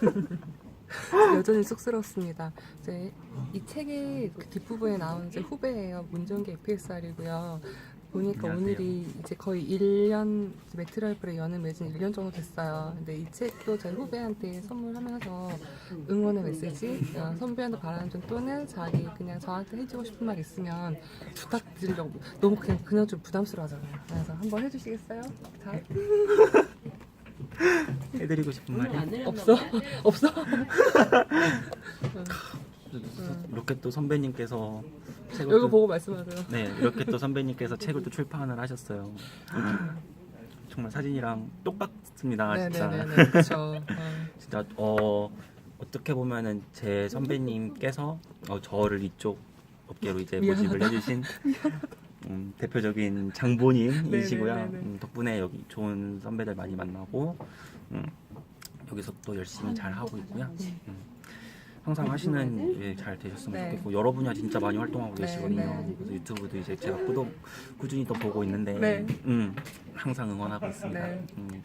여전히 쑥스럽습니다. 이제 이 책의 그 뒷부분에 나오는 이제 후배예요. 문정기 FSR이고요. 보니까 안녕하세요. 오늘이 이제 거의 1년 매트라이프를 여는 매진 1년 정도 됐어요. 근데 이 책도 제 후배한테 선물하면서 응원의 메시지, 어, 선배한테 바라는 점 또는 자기 그냥 저한테 해주고 싶은 말 있으면 부탁드리려고 너무 그냥 그냥 좀 부담스러워하잖아요. 그래서 한번 해주시겠어요? 자, 해드리고 싶은 말이 없어? 없어? 이렇게 또 선배님께서 책을 이거 또, 보고 말씀하세요. 네 이렇게 또 선배님께서 책을 또 출판을 하셨어요. 정말 사진이랑 똑같습니다 진짜. 네네네네. 그렇죠. 진짜 어 어떻게 보면은 제 선배님께서 어, 저를 이쪽 업계로 이제. 모집을 해주신 음, 대표적인 장본인이시고요. 네네네네. 음, 덕분에 여기 좋은 선배들 많이 만나고 음, 여기서 또 열심히 잘 하고 있고요. 음, 항상 하시는 일 잘 되셨으면 네. 좋겠고 여러 분야 진짜 많이 활동하고 네, 계시거든요. 네. 그래서 유튜브도 이제 제가 구독 꾸준히 또 보고 있는데 네. 음, 항상 응원하고 있습니다. 네. 음,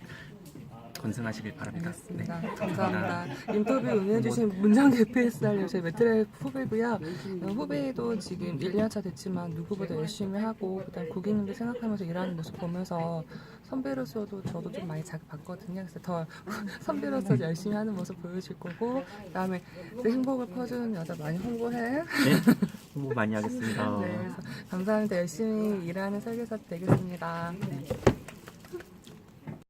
건승하시길 바랍니다. 네. 알겠습니다. 감사합니다. 인터뷰 응해주신 문장 FSR 제 매트라이프 후배고요. 어, 후배도 지금 1년차 됐지만 누구보다 열심히 하고 그다음 고객님들 생각하면서 일하는 모습 보면서 선배로서도 저도 좀 많이 자극받거든요. 그래서 더 선배로서 열심히 하는 모습 보여줄 거고 그다음에 내 행복을 퍼주는 여자 많이 홍보해. 네, 홍보 많이 하겠습니다. 네, 그래서 감사합니다. 열심히 일하는 설계사 되겠습니다.